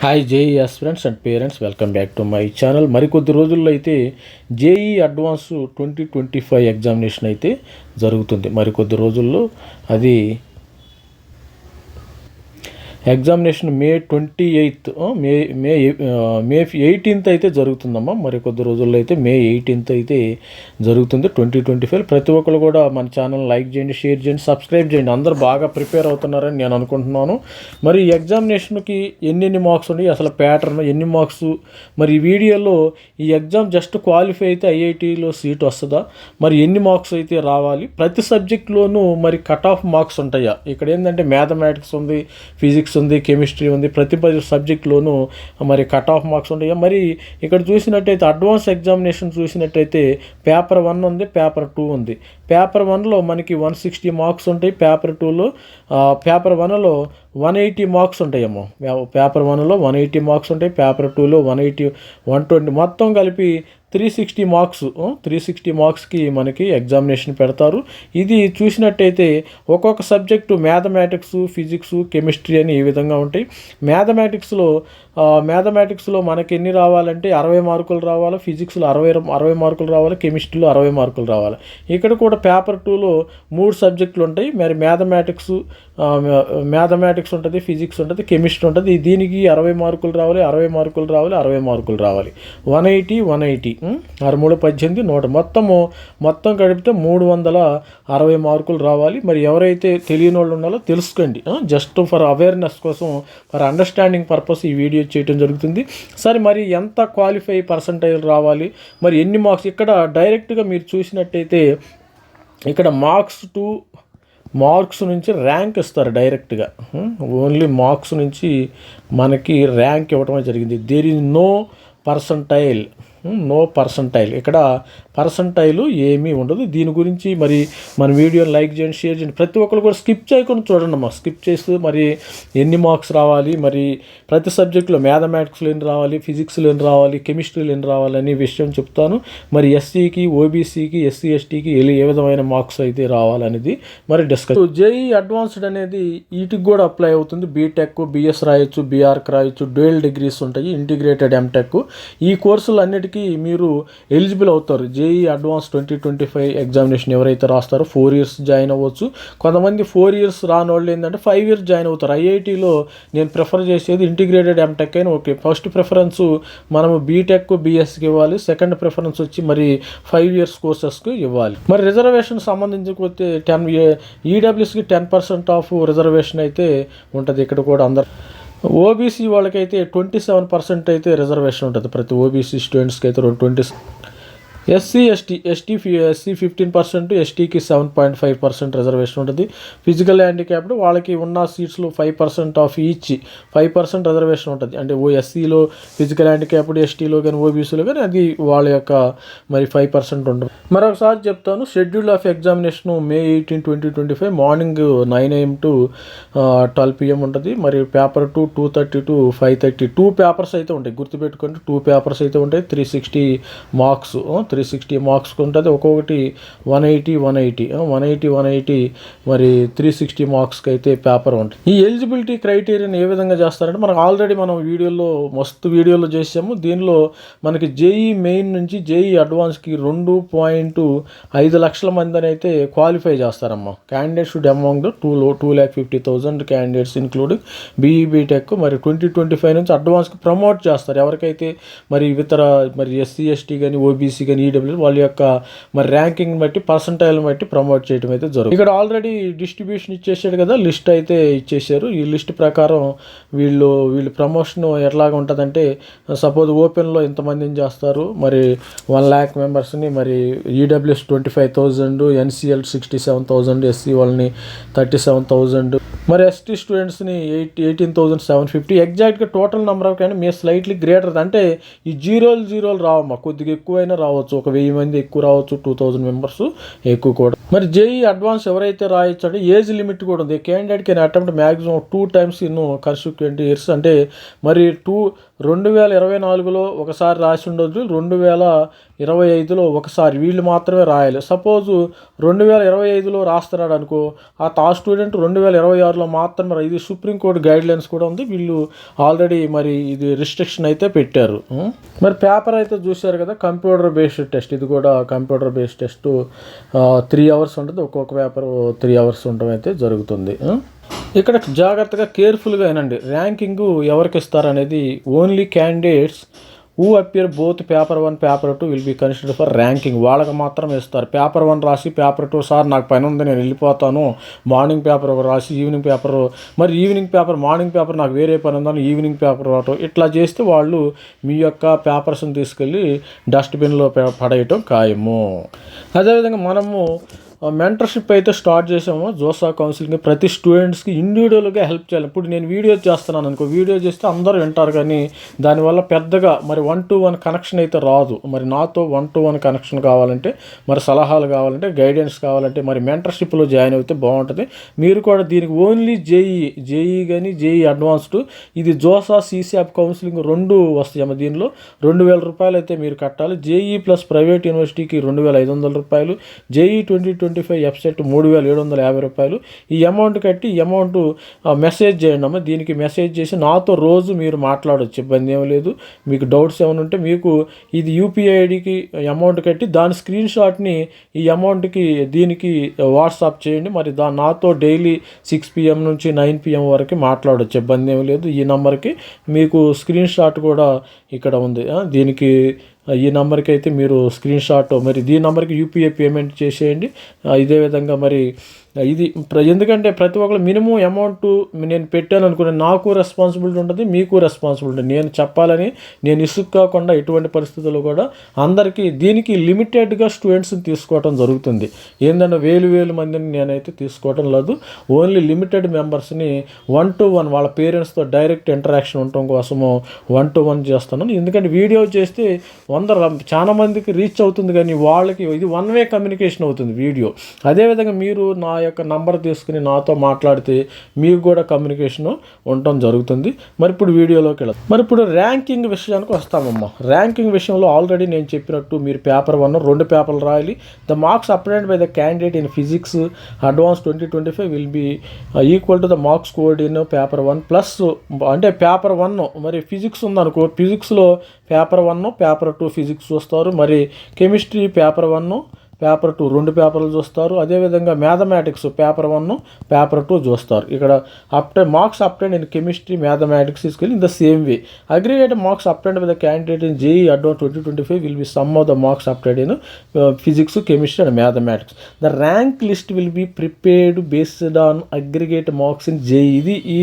Hi JEE friends and parents welcome back to my channel మరికొద్ది రోజుల్లో అయితే JEE advance twenty twenty five examination అయితే జరుగుతుంది. మరికొద్ది రోజుల్లో అది examination May twenty eighth May May May eighteenth అయితే జరుగుతుందమ్మా. మరి కొద్ది రోజుల్లో అయితే మే ఎయిటీన్త్ అయితే జరుగుతుంది ట్వంటీ ట్వంటీ ఫైవ్. ప్రతి ఒక్కరు కూడా మన ఛానల్ లైక్ చేయండి షేర్ చేయండి సబ్స్క్రైబ్ చేయండి. అందరూ బాగా ప్రిపేర్ అవుతున్నారని నేను అనుకుంటున్నాను. మరి ఎగ్జామినేషన్కి ఎన్నెన్ని మార్క్స్ ఉన్నాయి? అసలు ప్యాటర్న్ ఎన్ని మార్క్స్? మరి ఈ వీడియోలో ఈ ఎగ్జామ్ జస్ట్ క్వాలిఫై అయితే ఐఐటీలో సీట్ వస్తుందా? మరి ఎన్ని మార్క్స్ అయితే రావాలి? ప్రతి సబ్జెక్ట్లోనూ మరి కట్ ఆఫ్ మార్క్స్ ఉంటాయా? ఇక్కడ ఏంటంటే మ్యాథమెటిక్స్ ఉంది ఫిజిక్స్ ఉంది కెమిస్ట్రీ ఉంది ప్రతి పది సబ్జెక్ట్లోనూ మరి కట్ ఆఫ్ మార్క్స్ ఉంటాయా మరి ఇక్కడ చూసినట్టయితే అడ్వాన్స్ ఎగ్జామినేషన్ చూసినట్టయితే పేపర్ వన్ ఉంది పేపర్ టూ ఉంది. పేపర్ వన్లో మనకి వన్ సిక్స్టీ మార్క్స్ ఉంటాయి పేపర్ టూలో పేపర్ వన్లో వన్ ఎయిటీ మార్క్స్ ఉంటాయేమో. పేపర్ వన్లో వన్ ఎయిటీ మార్క్స్ ఉంటాయి పేపర్ టూలో వన్ ఎయిటీ వన్ ట్వంటీ మొత్తం కలిపి three sixty marks three sixty మార్క్స్కి మనకి ఎగ్జామినేషన్ పెడతారు. ఇది చూసినట్టయితే ఒక్కొక్క సబ్జెక్టు మ్యాథమెటిక్స్ ఫిజిక్స్ కెమిస్ట్రీ అని ఈ విధంగా ఉంటాయి. మ్యాథమెటిక్స్లో మ్యాథమెటిక్స్లో మనకి ఎన్ని రావాలంటే అరవై మార్కులు రావాలి ఫిజిక్స్లో అరవై అరవై మార్కులు రావాలి కెమిస్ట్రీలో అరవై మార్కులు రావాలి. ఇక్కడ కూడా పేపర్ టూలో మూడు సబ్జెక్టులు ఉంటాయి. మరి మ్యాథమెటిక్స్ మ్యాథమెటిక్స్ ఉంటుంది ఫిజిక్స్ ఉంటుంది కెమిస్ట్రీ ఉంటుంది. దీనికి అరవై మార్కులు రావాలి అరవై మార్కులు రావాలి అరవై మార్కులు రావాలి. వన్ ఎయిటీ వన్ ఎయిటీ ఆరు మూడు పద్దెనిమిది నూట మొత్తము మొత్తం కడిపితే మూడు వందల అరవై మార్కులు రావాలి. మరి ఎవరైతే తెలియని వాళ్ళు ఉన్నారో తెలుసుకోండి. జస్ట్ ఫర్ అవేర్నెస్ కోసం ఫర్ అండర్స్టాండింగ్ పర్పస్ ఈ వీడియో చేయడం జరుగుతుంది. సరే మరి ఎంత క్వాలిఫై పర్సంటేజ్ రావాలి? మరి ఎన్ని మార్క్స్ ఇక్కడ డైరెక్ట్గా మీరు చూసినట్టయితే ఇక్కడ మార్క్స్ టు మార్క్స్ నుంచి ర్యాంక్ ఇస్తారు డైరెక్ట్గా. ఓన్లీ మార్క్స్ నుంచి మనకి ర్యాంక్ ఇవ్వటమే జరిగింది. There is no percentile. No percentile. ఇక్కడ పర్సంటైలు ఏమీ ఉండదు. దీని గురించి మరి మన వీడియోని లైక్ చేయండి షేర్ చేయండి. ప్రతి ఒక్కరు కూడా స్కిప్ చేయకుండా చూడండి అమ్మా. స్కిప్ చేస్తూ మరి ఎన్ని మార్క్స్ రావాలి మరి ప్రతి సబ్జెక్టులో మ్యాథమెటిక్స్లో ఎన్ని రావాలి ఫిజిక్స్లో ఎన్ని రావాలి కెమిస్ట్రీలో ఎన్ని రావాలి అనే విషయం చెప్తాను. మరి ఎస్సీకి ఓబీసీకి ఎస్సీ ఎస్టీకి ఏ విధమైన మార్క్స్ అయితే రావాలనేది మరి డిస్కస్ జేఈ అడ్వాన్స్డ్ అనేది వీటికి కూడా అప్లై అవుతుంది. బీటెక్ బిఎస్ రాయొచ్చు బీఆర్క్ రాయొచ్చు డ్యూయల్ డిగ్రీస్ ఉంటాయి ఇంటిగ్రేటెడ్ ఎంటెక్. ఈ కోర్సులు అన్నిటికీ మీరు ఎలిజిబుల్ అవుతారు. JEE advance twenty twenty five examination ఎవరైతే రాస్తారో ఫోర్ ఇయర్స్ జాయిన్ అవ్వచ్చు. కొంతమంది ఫోర్ ఇయర్స్ రాని వాళ్ళు ఏంటంటే ఫైవ్ ఇయర్స్ జాయిన్ అవుతారు. ఐఐటీలో నేను ప్రిఫర్ చేసేది ఇంటిగ్రేటెడ్ ఎంటెక్ అయినా ఓకే. ఫస్ట్ ప్రిఫరెన్స్ మనము బీటెక్ బీఎస్కి ఇవ్వాలి. సెకండ్ ప్రిఫరెన్స్ వచ్చి మరి ఫైవ్ ఇయర్స్ కోర్సెస్కి ఇవ్వాలి. మరి రిజర్వేషన్ సంబంధించకపోతే టెన్ ఈడబ్ల్యూస్కి టెన్ పర్సెంట్ ఆఫ్ రిజర్వేషన్ అయితే ఉంటుంది. ఇక్కడ కూడా అందరు ఓబీసీ వాళ్ళకైతే ట్వంటీ సెవెన్ పర్సెంట్ అయితే రిజర్వేషన్ ఉంటుంది. ప్రతి ఓబీసీ స్టూడెంట్స్కి అయితే twenty SC ST ST SC fifteen percent ఎస్టీకి seven point five percent reservation ఉంటుంది. ఫిజికల్ హ్యాండిక్యాప్డ్ వాళ్ళకి ఉన్న సీట్స్లో five percent of each five percent reservation ఉంటుంది. అంటే ఓ ఎస్సీలో ఫిజికల్ హ్యాండిక్యాప్డ్ ఎస్టీలో కానీ ఓబీసీలో కానీ అది వాళ్ళ యొక్క మరి ఫైవ్ పర్సెంట్ ఉంటుంది. మరొకసారి చెప్తాను schedule of examination May eighteen twenty twenty five morning nine AM to twelve PM ఉంటుంది. మరి paper two two thirty to five thirty two papers అయితే ఉంటాయి. గుర్తుపెట్టుకోండి టూ పేపర్స్ అయితే ఉంటాయి. Three sixty marks three sixty marks ఉంటుంది. ఒక్కొక్కటి one eighty one eighty one eighty one eighty మరి త్రీ సిక్స్టీ మార్క్స్కి అయితే పేపర్ ఉంటుంది. ఈ ఎలిజిబిలిటీ క్రైటీరియాని ఏ విధంగా చేస్తారంటే మనకు ఆల్రెడీ మనం వీడియోలో మస్తు వీడియోలో చేసాము. దీనిలో మనకి జేఈ మెయిన్ నుంచి జేఈ అడ్వాన్స్కి రెండు పాయింట్ ఐదు లక్షల మందిని అయితే క్వాలిఫై చేస్తారమ్మా. Candidates should amount two two lakh fifty thousand candidates including BE BTech మరి ట్వంటీ ట్వంటీ ఫైవ్ నుంచి అడ్వాన్స్కి ప్రమోట్ చేస్తారు. ఎవరికైతే మరి ఇతర మరి ఎస్సీ ఎస్టీ కానీ ఓబీసీ కానీ ఈడబ్ల్యూ వాళ్ళ యొక్క మరి ర్యాంకింగ్ బట్టి పర్సంటైల్ బట్టి ప్రమోట్ చేయడం అయితే జరుగుతుంది. ఇక్కడ ఆల్రెడీ డిస్ట్రిబ్యూషన్ ఇచ్చేసాడు కదా లిస్ట్ అయితే ఇచ్చేసారు ఈ లిస్ట్ ప్రకారం వీళ్ళు వీళ్ళు ప్రమోషన్ ఎట్లాగా ఉంటుందంటే సపోజ్ ఓపెన్లో ఇంతమందిని చేస్తారు? మరి వన్ ల్యాక్ మెంబర్స్ని మరి EWS twenty five thousand NCL sixty seven thousand SC వాళ్ళని థర్టీ సెవెన్ థౌజండ్. మరి ఎస్టీ స్టూడెంట్స్ని eight eighteen thousand seven fifty ఎగ్జాక్ట్గా టోటల్ నెంబర్ ఆఫ్ కానీ మీరు స్లైట్లీ గ్రేటర్ అంటే ఈ జీరోలు జీరోలు రావమ్మా. కొద్దిగా ఎక్కువైనా రావచ్చు. ఒక వెయ్యి మంది ఎక్కువ రావచ్చు. టూ థౌజండ్ మెంబర్స్ ఎక్కువ కూడా. మరి జేఈ అడ్వాన్స్ ఎవరైతే రాయొచ్చు అంటే ఏజ్ లిమిట్ కూడా ఉంది. Candidate can attempt maximum two times in consequent years అంటే మరి టూ రెండు వేల ఇరవై నాలుగులో ఒకసారి రాసి ఉండొచ్చు రెండు వేల ఇరవై ఐదులో ఒకసారి వీళ్ళు మాత్రమే రాయాలి. సపోజ్ రెండు వేల ఇరవై ఐదులో రాస్తున్నాడు అనుకో ఆ తా స్టూడెంట్ రెండు వేల ఇరవై ఆరులో మాత్రమే ఇది సుప్రీంకోర్టు గైడ్ లైన్స్ కూడా ఉంది. వీళ్ళు ఆల్రెడీ మరి ఇది రిస్ట్రిక్షన్ అయితే పెట్టారు. మరి పేపర్ అయితే చూశారు కదా కంప్యూటర్ బేస్డ్ టెస్ట్. ఇది కూడా computer based test. Three hours ఉంటుంది. ఒక్కొక్క పేపర్ త్రీ అవర్స్ ఉండడం అయితే జరుగుతుంది. ఇక్కడ జాగ్రత్తగా కేర్ఫుల్గా వినండి. ర్యాంకింగ్ ఎవరికి ఇస్తారనేది only candidates who appear both paper one paper two will be consider for ranking వాళ్ళకి మాత్రం ఇస్తారు పేపర్ వన్ రాసి పేపర్ టూ సార్ నాకు పని ఉంది నేను వెళ్ళిపోతాను. మార్నింగ్ పేపర్ ఒక రాసి ఈవినింగ్ పేపర్ మరి ఈవినింగ్ పేపర్ మార్నింగ్ పేపర్ నాకు వేరే పని ఉందని ఈవినింగ్ పేపర్ రావటం. ఇట్లా చేస్తే వాళ్ళు మీ యొక్క పేపర్స్ని తీసుకెళ్ళి డస్ట్బిన్లో పడేయటం ఖాయము. అదేవిధంగా మనము మెంటర్షిప్ అయితే స్టార్ట్ చేసాము జోసా కౌన్సిలింగ్ ప్రతి స్టూడెంట్స్కి ఇండివిజువల్గా హెల్ప్ చేయాలి. ఇప్పుడు నేను వీడియో చేస్తున్నాను అనుకో వీడియో చేస్తే అందరూ వింటారు కానీ దానివల్ల పెద్దగా మరి వన్ టు వన్ కనెక్షన్ అయితే రాదు. మరి నాతో వన్ టు వన్ కనెక్షన్ కావాలంటే మరి సలహాలు కావాలంటే గైడెన్స్ కావాలంటే మరి మెంటర్షిప్లో జాయిన్ అయితే బాగుంటుంది. మీరు కూడా దీనికి ఓన్లీ జేఈ జేఈ కానీ జేఈ అడ్వాన్స్డ్ ఇది జోసా సీసీఆప్ కౌన్సిలింగ్ రెండు వస్తాయమ్మ దీనిలో. రెండు వేల రూపాయలు అయితే మీరు కట్టాలి. జేఈ ప్లస్ ప్రైవేట్ యూనివర్సిటీకి రెండు వేల ఐదు వందల రూపాయలు. JEE twenty twenty twenty five ఎఫ్సెట్ మూడు వేల ఏడు వందల యాభై రూపాయలు. ఈ అమౌంట్ కట్టి ఈ అమౌంట్ మెసేజ్ చేయండి అమ్మ. దీనికి మెసేజ్ చేసి నాతో రోజు మీరు మాట్లాడవచ్చు ఇబ్బంది ఏం లేదు. మీకు డౌట్స్ ఏమైనా ఉంటే మీకు ఇది యూపీఐ ఐడికి అమౌంట్ కట్టి దాని స్క్రీన్ షాట్ని ఈ అమౌంట్కి దీనికి వాట్సాప్ చేయండి. మరి దా నాతో డైలీ సిక్స్ పిఎం నుంచి నైన్ పిఎం వరకు మాట్లాడవచ్చు ఇబ్బంది ఏం లేదు. ఈ నెంబర్కి మీకు స్క్రీన్ షాట్ కూడా ఇక్కడ ఉంది. దీనికి ఈ నెంబర్కి అయితే మీరు స్క్రీన్ షాట్ మరి దీని నెంబర్కి యూపీఐ పేమెంట్ చేసేయండి. ఇదే విధంగా మరి ఇది ప్ర- ఎందుకంటే ప్రతి ఒక్కరు మినిమం అమౌంట్ నేను పెట్టాను అనుకునే నాకు రెస్పాన్సిబిలిటీ ఉంటుంది మీకు రెస్పాన్సిబిలిటీ నేను చెప్పాలని నేను ఇసుక్ కాకుండా ఎటువంటి పరిస్థితుల్లో కూడా అందరికీ దీనికి లిమిటెడ్గా స్టూడెంట్స్ని తీసుకోవడం జరుగుతుంది. ఏంటంటే వేలు వేలు మందిని నేనైతే తీసుకోవడం లేదు. ఓన్లీ లిమిటెడ్ మెంబర్స్ని వన్ టు వన్ వాళ్ళ పేరెంట్స్తో డైరెక్ట్ ఇంటరాక్షన్ ఉండటం కోసము వన్ టు వన్ చేస్తున్నాను. ఎందుకంటే వీడియో చేస్తే వంద ర- చాలా మందికి రీచ్ అవుతుంది కానీ వాళ్ళకి ఇది వన్ వే కమ్యూనికేషన్ అవుతుంది వీడియో. అదేవిధంగా మీరు నా యొక్క నంబర్ తీసుకుని నాతో మాట్లాడితే మీకు కూడా కమ్యూనికేషన్ ఉండటం జరుగుతుంది. మరి ఇప్పుడు వీడియోలోకి వెళ్దాం మరి ఇప్పుడు ర్యాంకింగ్ విషయానికి వస్తామమ్మా. ర్యాంకింగ్ విషయంలో ఆల్రెడీ నేను చెప్పినట్టు మీరు పేపర్ వన్ రెండు పేపర్లు రాయాలి. The marks obtained by the candidate in physics advance twenty twenty five will be equal to the marks code in paper one plus అంటే పేపర్ వన్ మరి ఫిజిక్స్ ఉందనుకో ఫిజిక్స్లో paper one paper two physics చూస్తారు మరి chemistry paper one paper two రెండు పేపర్లు చూస్తారు. అదేవిధంగా mathematics paper one paper two చూస్తారు. ఇక్కడ obtained marks obtained in chemistry mathematics తీసుకెళ్ళి in the same way. Aggregate marks obtained with candidate in JEE advance twenty twenty five will be sum of the marks obtained in physics chemistry and mathematics. The rank list will be prepared based on aggregate marks in JEE. ఇది ఈ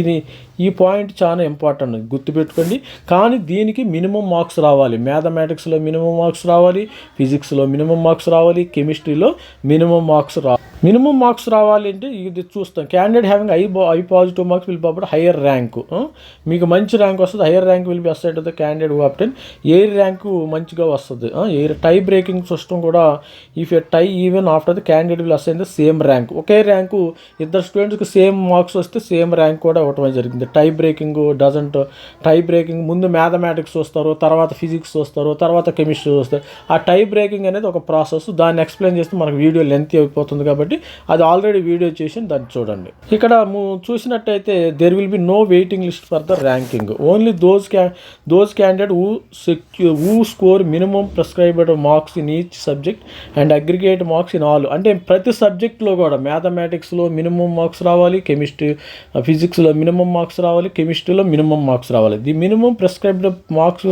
ఈ point చాలా important. గుర్తుపెట్టుకోండి. కానీ దీనికి minimum marks రావాలి. మ్యాథమెటిక్స్లో minimum marks రావాలి. ఫిజిక్స్లో మినిమం మార్క్స్ రావాలి. కెమిస్ట్రీలో మినిమం మార్క్స్ రావాలి మినిమం మార్క్స్ రావాలి అంటే ఇది చూస్తాం. Candidate having I I positive marks will Babu higher rank మీకు మంచి ర్యాంక్ వస్తుంది higher rank will be assigned the candidate who obtain higher rank మంచిగా వస్తుంది. ఎయిర్ టై బ్రేకింగ్ సిస్టమ్ కూడా if a tie even after the candidate will assign the same rank okay rank ఇద్దరు స్టూడెంట్స్కి same marks వస్తే same rank కూడా ఇవ్వటం జరిగింది. Tie breaking doesn't tie breaking ముందు మ్యాథమెటిక్స్ వస్తారు తర్వాత ఫిజిక్స్ వస్తారు తర్వాత కెమిస్ట్రీ వస్తారు. ఆ టై బ్రేకింగ్ అనేది ఒక ప్రాసెస్ దాన్ని ఎక్స్ప్లెయిన్ చేస్తే మనకు వీడియో లెంత్ అయిపోతుంది కాబట్టి అది ఆల్రెడీ వీడియో చేసి దాన్ని చూడండి. ఇక్కడ చూసినట్టయితే there will be no waiting list for the ranking only those క్యా those candidate who secure who score minimum prescribed marks in each subject and aggregate marks in all అంటే ప్రతి సబ్జెక్ట్లో కూడా మ్యాథమెటిక్స్లో మినిమం మార్క్స్ రావాలి కెమిస్ట్రీ ఫిజిక్స్లో minimum marks రావాలి కెమిస్ట్రీలో మినిమం మార్క్స్ రావాలి. The minimum prescribed marks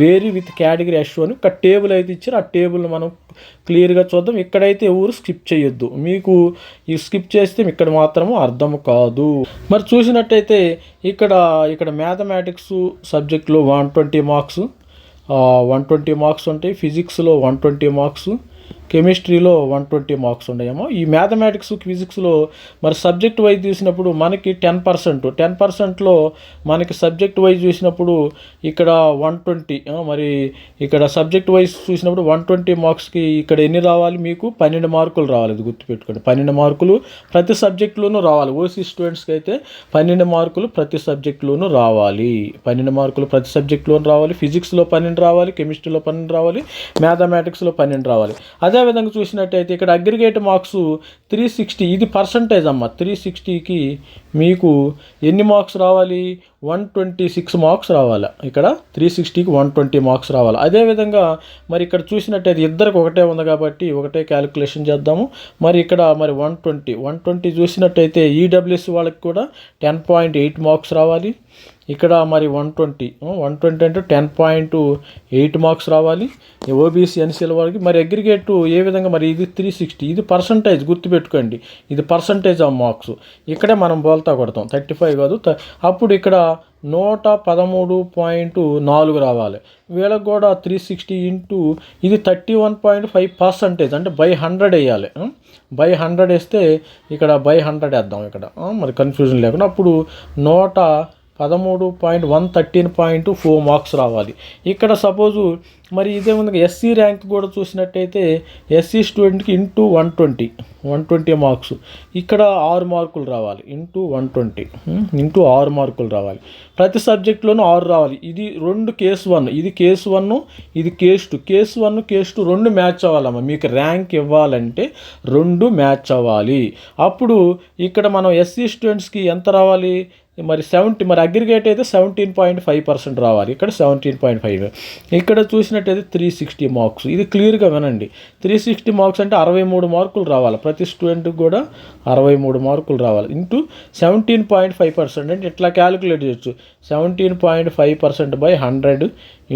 vary with category assure అని ఒక టేబుల్ అయితే ఇచ్చారు. ఆ టేబుల్ మనం క్లియర్గా చూద్దాం. ఇక్కడైతే ఎవరు స్కిప్ చేయొద్దు. మీకు ఈ స్కిప్ చేస్తే ఇక్కడ మాత్రము అర్థం కాదు. మరి చూసినట్టయితే ఇక్కడ ఇక్కడ మ్యాథమెటిక్స్ సబ్జెక్ట్లో one twenty marks one twenty marks ఉంటాయి ఫిజిక్స్లో వన్ ట్వంటీ మార్క్స్ కెమిస్ట్రీలో వన్ ట్వంటీ మార్క్స్ ఉన్నాయేమో ఈ మ్యాథమెటిక్స్ ఫిజిక్స్లో మరి సబ్జెక్ట్ వైజ్ చూసినప్పుడు మనకి టెన్ పర్సెంట్ టెన్ పర్సెంట్లో మనకి సబ్జెక్ట్ వైజ్ చూసినప్పుడు ఇక్కడ వన్ ట్వంటీ మరి ఇక్కడ సబ్జెక్ట్ వైజ్ చూసినప్పుడు వన్ ట్వంటీ మార్క్స్కి ఇక్కడ ఎన్ని రావాలి మీకు? పన్నెండు మార్కులు రావాలి ఇది గుర్తుపెట్టుకోండి. పన్నెండు మార్కులు ప్రతి సబ్జెక్టులోనూ రావాలి. ఓసీ స్టూడెంట్స్కి అయితే పన్నెండు మార్కులు ప్రతి సబ్జెక్టులోనూ రావాలి. పన్నెండు మార్కులు ప్రతి సబ్జెక్టులోనూ రావాలి. ఫిజిక్స్లో పన్నెండు రావాలి కెమిస్ట్రీలో పన్నెండు రావాలి మ్యాథమెటిక్స్లో పన్నెండు రావాలి. అదే అదేవిధంగా చూసినట్టయితే ఇక్కడ అగ్రిగేట్ మార్క్స్ త్రీ సిక్స్టీ ఇది పర్సంటేజ్ అమ్మ. త్రీ సిక్స్టీకి మీకు ఎన్ని మార్క్స్ రావాలి? వన్ ట్వంటీ సిక్స్ మార్క్స్ రావాలి. ఇక్కడ త్రీ సిక్స్టీకి వన్ ట్వంటీ మార్క్స్ రావాలి. అదేవిధంగా మరి ఇక్కడ చూసినట్టయితే ఇద్దరికి ఒకటే ఉంది కాబట్టి ఒకటే క్యాలిక్యులేషన్ చేద్దాము. మరి ఇక్కడ మరి వన్ ట్వంటీ వన్ ట్వంటీ చూసినట్టయితే ఈడబ్ల్యూఎస్ వాళ్ళకి కూడా టెన్ పాయింట్ ఎయిట్ మార్క్స్ రావాలి. ఇక్కడ మరి వన్ ట్వంటీ వన్ ట్వంటీ అంటే టెన్ పాయింట్ ఎయిట్ మార్క్స్ రావాలి. ఓబీసీ ఎన్సీఎల్ వాళ్ళకి మరి అగ్రిగేట్ ఏ విధంగా మరి ఇది త్రీ సిక్స్టీ ఇది పర్సంటేజ్ గుర్తుపెట్టుకోండి. ఇది పర్సంటేజ్ ఆఫ్ మార్క్స్ ఇక్కడే మనం బోల్తా కొడతాం. థర్టీ ఫైవ్ కాదు అప్పుడు ఇక్కడ నూట పదమూడు పాయింట్ నాలుగు రావాలి. వీళ్ళకి కూడా త్రీ సిక్స్టీ ఇంటూ ఇది thirty one point five percentage అంటే బై హండ్రెడ్ వేయాలి. బై హండ్రెడ్ వేస్తే ఇక్కడ బై హండ్రెడ్ వేద్దాం ఇక్కడ. మరి కన్ఫ్యూజన్ లేకుండా అప్పుడు నూట పదమూడు point one thirteen point four marks రావాలి. ఇక్కడ సపోజు మరి ఇదే ఉంది ఎస్సీ ర్యాంక్ కూడా చూసినట్టయితే ఎస్సీ స్టూడెంట్కి into one twenty one twenty marks. ఇక్కడ ఆరు మార్కులు రావాలి. ఇంటూ వన్ ట్వంటీ ఇంటూ ఆరు మార్కులు రావాలి. ప్రతి సబ్జెక్టులోనూ ఆరు రావాలి. ఇది రెండు కేసు వన్ ఇది కేసు వన్ ఇది case two. Case one case two రెండు మ్యాచ్ అవ్వాలమ్మా. మీకు ర్యాంక్ ఇవ్వాలంటే రెండు మ్యాచ్ అవ్వాలి. అప్పుడు ఇక్కడ మనం ఎస్సీ స్టూడెంట్స్కి ఎంత రావాలి? మరి సెవెంటీ మరి అగ్రిగేట్ అయితే సెవెంటీన్ పాయింట్ ఫైవ్ పర్సెంట్ రావాలి. ఇక్కడ సెవెంటీన్ పాయింట్ ఫైవ్ ఇక్కడ చూసినట్టయితే త్రీ సిక్స్టీ మార్క్స్ ఇది క్లియర్గా వినండి. త్రీ సిక్స్టీ మార్క్స్ అంటే అరవై మూడు మార్కులు రావాలి. ప్రతి స్టూడెంట్కి కూడా అరవై మూడు మార్కులు రావాలి. Into seventeen point five percent అంటే ఇట్లా క్యాలిక్యులేట్ చేయొచ్చు. Seventeen point five percent by hundred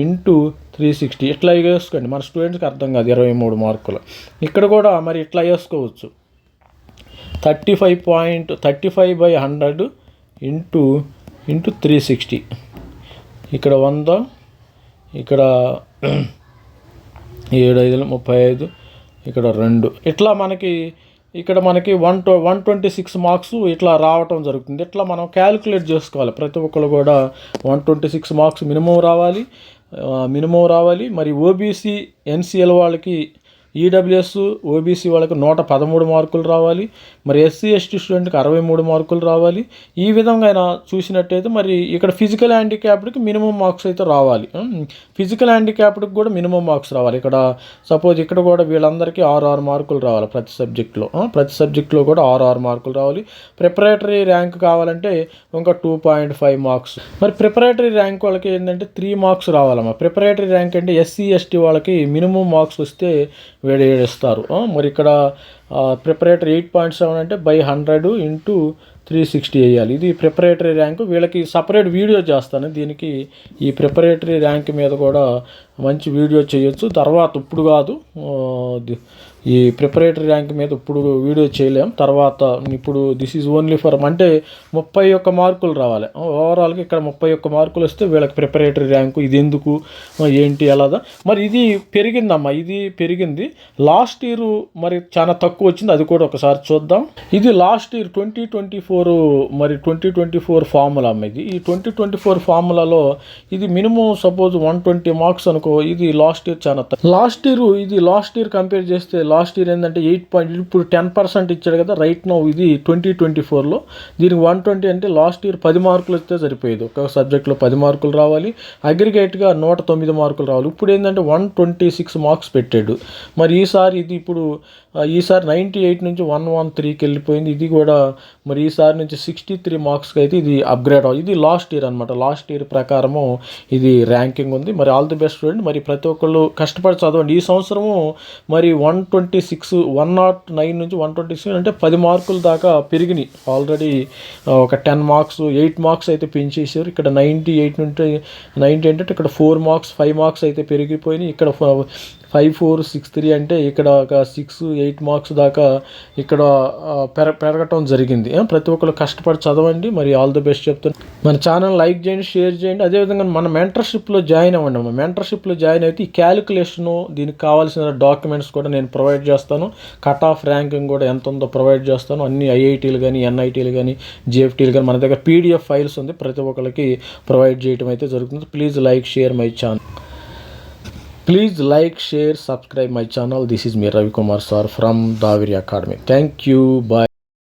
into three sixty ఇట్లా వేసుకోండి. మన స్టూడెంట్స్కి అర్థం కాదు ఇరవై మూడు మార్కులు. ఇక్కడ కూడా మరి ఇట్లా వేసుకోవచ్చు. Thirty five point thirty five by hundred into into three sixty. ఇక్కడ వంద ఇక్కడ ఏడు ఐదులు ముప్పై ఐదు ఇక్కడ రెండు. ఇట్లా మనకి ఇక్కడ మనకి వన్ ట్వ వన్ ట్వంటీ సిక్స్ మార్క్స్ ఇట్లా రావటం జరుగుతుంది. ఇట్లా మనం క్యాలిక్యులేట్ చేసుకోవాలి. ప్రతి ఒక్కరు కూడా one twenty six marks minimum రావాలి. మినిమం రావాలి. మరి ఓబీసీ ఎన్సీఎల్ వాళ్ళకి ఈడబ్ల్యూఎస్ ఓబీసీ వాళ్ళకి నూట పదమూడు మార్కులు రావాలి. మరి ఎస్సీ ఎస్టీ స్టూడెంట్కి అరవై మూడు మార్కులు రావాలి. ఈ విధంగా అయినా చూసినట్టయితే మరి ఇక్కడ ఫిజికల్ హ్యాండిక్యాప్డ్కి మినిమం మార్క్స్ అయితే రావాలి. ఫిజికల్ హ్యాండిక్యాప్డ్కి కూడా మినిమం మార్క్స్ రావాలి. ఇక్కడ సపోజ్ ఇక్కడ కూడా వీళ్ళందరికీ ఆరు ఆరు మార్కులు రావాలి ప్రతి సబ్జెక్ట్లో ప్రతి సబ్జెక్ట్లో కూడా ఆరు ఆరు మార్కులు రావాలి. ప్రిపరేటరీ ర్యాంక్ కావాలంటే ఇంకా టూ పాయింట్ ఫైవ్ మార్క్స్. మరి ప్రిపరేటరీ ర్యాంక్ వాళ్ళకి ఏంటంటే త్రీ మార్క్స్ రావాలమ్మా. ప్రిపరేటరీ ర్యాంక్ అంటే ఎస్సీ ఎస్టీ వాళ్ళకి మినిమం మార్క్స్ వస్తే వేడి వేడిస్తారు మరి ఇక్కడ ప్రిపరేటరీ ఎయిట్ పాయింట్ సెవెన్ అంటే by hundred into three sixty వేయాలి. ఇది ప్రిపరేటరీ ర్యాంక్ వీళ్ళకి సపరేట్ వీడియో చేస్తాను. దీనికి ఈ ప్రిపరేటరీ ర్యాంక్ మీద కూడా మంచి వీడియో చేయొచ్చు. తర్వాత ఇప్పుడు కాదు ఈ ప్రిపరేటరీ ర్యాంక్ మీద ఇప్పుడు వీడియో చేయలేం. తర్వాత ఇప్పుడు దిస్ ఈజ్ ఓన్లీ ఫర్ అంటే ముప్పై ఒక్క మార్కులు రావాలి. ఓవరాల్గా ఇక్కడ ముప్పై ఒక్క మార్కులు వస్తే వీళ్ళకి ప్రిపరేటరీ ర్యాంకు ఇది ఎందుకు ఏంటి ఎలాదా? మరి ఇది పెరిగిందమ్మా ఇది పెరిగింది. లాస్ట్ ఇయర్ మరి చాలా తక్కువ వచ్చింది. అది కూడా ఒకసారి చూద్దాం. ఇది last year twenty twenty four మరి ట్వంటీ ట్వంటీ ఫోర్ ఫార్ములా అమ్మ ఇది. ఈ ట్వంటీ ట్వంటీ ఫోర్ ఫార్ములాలో ఇది minimum suppose one twenty marks అనుకో ఇది లాస్ట్ ఇయర్ చాలా లాస్ట్ ఇయర్ ఇది లాస్ట్ ఇయర్ కంపేర్ చేస్తే లాస్ట్ ఇయర్ ఏంటంటే ఎయిట్ పాయింట్ ఇప్పుడు టెన్ పర్సెంట్ ఇచ్చాడు కదా రైట్ నో ఇది ట్వంటీ ట్వంటీ ఫోర్లో దీనికి వన్ ట్వంటీ అంటే లాస్ట్ ఇయర్ పది మార్కులు వస్తే సరిపోయేది. ఒక సబ్జెక్ట్లో పది మార్కులు రావాలి. అగ్రిగేట్గా నూట తొమ్మిది మార్కులు రావాలి. ఇప్పుడు ఏంటంటే వన్ ట్వంటీ సిక్స్ మార్క్స్ పెట్టాడు. మరి ఈసారి ఇది ఇప్పుడు ఈసారి నైంటీ ఎయిట్ నుంచి వన్ వన్ త్రీకి వెళ్ళిపోయింది. ఇది కూడా మరి ఈసారి నుంచి సిక్స్టీ త్రీ మార్క్స్కి అయితే ఇది అప్గ్రేడ్ అవ్వాలి ఇది లాస్ట్ ఇయర్ అనమాట లాస్ట్ ఇయర్ ప్రకారము ఇది ర్యాంకింగ్ ఉంది. మరి ఆల్ ది బెస్ట్ స్టూడెంట్. మరి ప్రతి ఒక్కళ్ళు కష్టపడి చదవండి. ఈ సంవత్సరము మరి one twenty six one not nine నుంచి వన్ ట్వంటీ సిక్స్ అంటే పది మార్కుల దాకా పెరిగినాయి. ఆల్రెడీ ఒక టెన్ మార్క్స్ ఎయిట్ మార్క్స్ అయితే పెంచేసారు ఇక్కడ నైంటీ ఎయిట్ నుండి నైంటీ అంటే ఇక్కడ ఫోర్ మార్క్స్ ఫైవ్ మార్క్స్ అయితే పెరిగిపోయినాయి. ఇక్కడ ఫైవ్ ఫోర్ సిక్స్ త్రీ అంటే ఇక్కడ ఒక సిక్స్ ఎయిట్ మార్క్స్ దాకా ఇక్కడ పెర పెరగటం జరిగింది. ప్రతి ఒక్కరు కష్టపడి చదవండి. మరి ఆల్ ది బెస్ట్ చెప్తాను మన ఛానల్ లైక్ చేయండి షేర్ చేయండి. అదేవిధంగా మన మెంటర్షిప్లో జాయిన్ అవ్వండి. అమ్మ మెంటర్షిప్లో జాయిన్ అయితే ఈ క్యాలిక్యులేషను దీనికి కావాల్సిన డాక్యుమెంట్స్ కూడా నేను ప్రొవైడ్ చేస్తాను. కట్ ఆఫ్ ర్యాంకింగ్ కూడా ఎంత ఉందో ప్రొవైడ్ చేస్తాను. అన్ని ఐఐటీలు కానీ ఎన్ఐటీలు కానీ జిఎఫ్టీలు కానీ మన దగ్గర పీడిఎఫ్ ఫైల్స్ ఉంది. ప్రతి ఒక్కరికి ప్రొవైడ్ చేయడం అయితే జరుగుతుంది. Please like share my channel. Please like, share, subscribe my channel. This is me Ravi Kumar Sir from Daviri Academy. Thank you. Bye.